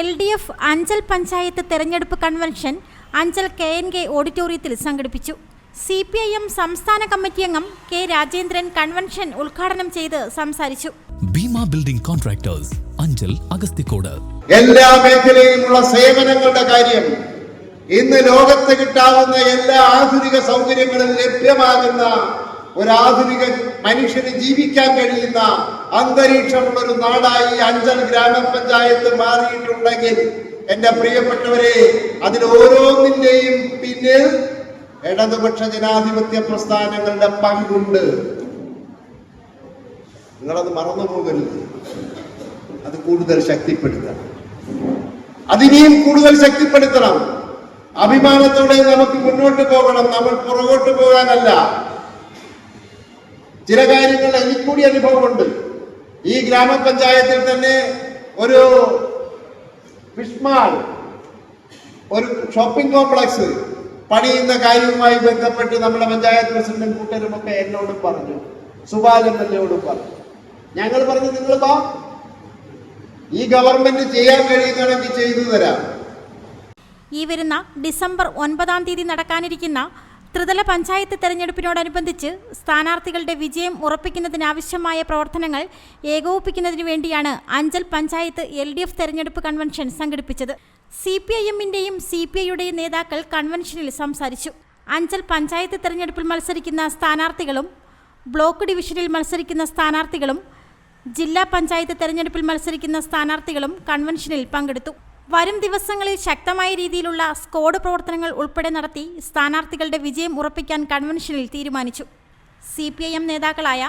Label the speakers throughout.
Speaker 1: L D F Anchal panchayat തെരഞ്ഞെടുപ്പ് convention Anchal K N K ഓഡിറ്റോറിയത്തിൽ സംഘടിപ്പിച്ചു. C P I M സംസ്ഥാന committee അംഗം കെ രാജേന്ദ്രൻ കൺവെൻഷൻ ഉദ്ഘാടനം ചെയ്ത് സംസാരിച്ചു.
Speaker 2: Bheema building contractors Anchal Agasthikode.
Speaker 3: എല്ലാ മേഖലയിലുമുള്ള സേവനങ്ങളുടെ കാര്യം ഇന്ന് ലോകത്ത് കിട്ടാവുന്ന എല്ലാ ആധുനിക സൗകര്യങ്ങളും ലഭ്യമാകുന്ന ഒരു ആധുനിക മനുഷ്യന് ജീവിക്കാൻ കഴിയുന്ന അന്തരീക്ഷമുള്ള ഒരു നാടായി അഞ്ചൽ ഗ്രാമപഞ്ചായത്ത് മാറിയിട്ടുണ്ടെങ്കിൽ എന്റെ പ്രിയപ്പെട്ടവരെ അതിൽ ഓരോന്നിന്റെയും പിന്നിൽ ഇടതുപക്ഷ ജനാധിപത്യ പ്രസ്ഥാനങ്ങളുടെ പങ്കുണ്ട്. നിങ്ങളത് മറന്നു പോകരുത്. അത് കൂടുതൽ ശക്തിപ്പെടുത്തണം. അതിനെയും കൂടുതൽ ശക്തിപ്പെടുത്തണം. അഭിമാനത്തോടെ നമുക്ക് മുന്നോട്ട് പോകണം. നമ്മൾ പുറകോട്ട് പോകാനല്ല. ചില കാര്യങ്ങൾ എനിക്കൂടി അനുഭവമുണ്ട്. ഈ ഗ്രാമപഞ്ചായത്തിൽ തന്നെ ഒരു ഫിഷ്മാൾ ഒരു ഷോപ്പിംഗ് കോംപ്ലക്സ് പണിയുന്ന കാര്യവുമായി ബന്ധപ്പെട്ട് നമ്മുടെ പഞ്ചായത്ത് പ്രസിഡന്റും കൂട്ടരും ഒക്കെ എന്നോടും പറഞ്ഞു. സുബാലൻ എന്നോടും പറഞ്ഞു. ഞങ്ങൾ പറഞ്ഞു നിങ്ങൾ വാ. ഈ ഗവൺമെന്റ് ചെയ്യാൻ കഴിയുന്നതാണെങ്കിൽ ചെയ്തു തരാം.
Speaker 1: ഈ വരുന്ന ഡിസംബർ ഒൻപതാം തീയതി നടക്കാനിരിക്കുന്ന ത്രിതല പഞ്ചായത്ത് തെരഞ്ഞെടുപ്പിനോടനുബന്ധിച്ച് സ്ഥാനാർത്ഥികളുടെ വിജയം ഉറപ്പിക്കുന്നതിനാവശ്യമായ പ്രവർത്തനങ്ങൾ ഏകോപിപ്പിക്കുന്നതിനു വേണ്ടിയാണ് Anchal panchayat L D F തെരഞ്ഞെടുപ്പ് കൺവെൻഷൻ സംഘടിപ്പിച്ചത്. സി പി ഐ എമ്മിന്റെയും സി പി ഐയുടെയും നേതാക്കൾ കൺവെൻഷനിൽ സംസാരിച്ചു. അഞ്ചൽ പഞ്ചായത്ത് തെരഞ്ഞെടുപ്പിൽ മത്സരിക്കുന്ന സ്ഥാനാർത്ഥികളും ബ്ലോക്ക് ഡിവിഷനിൽ മത്സരിക്കുന്ന സ്ഥാനാർത്ഥികളും ജില്ലാ പഞ്ചായത്ത് തെരഞ്ഞെടുപ്പിൽ മത്സരിക്കുന്ന സ്ഥാനാർത്ഥികളും കൺവെൻഷനിൽ പങ്കെടുത്തു. വരും ദിവസങ്ങളിൽ ശക്തമായ രീതിയിലുള്ള സ്ക്വാഡ് പ്രവർത്തനങ്ങൾ ഉൾപ്പെടെ നടത്തി സ്ഥാനാർത്ഥികളുടെ വിജയം ഉറപ്പിക്കാൻ കൺവെൻഷനിൽ തീരുമാനിച്ചു. സി പി ഐ എം നേതാക്കളായ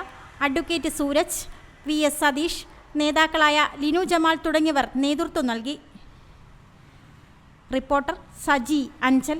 Speaker 1: advocate Sooraj V S Satheesh നേതാക്കളായ ലിനു ജമാൽ തുടങ്ങിയവർ നേതൃത്വം നൽകി. റിപ്പോർട്ടർ സജി അഞ്ചൽ.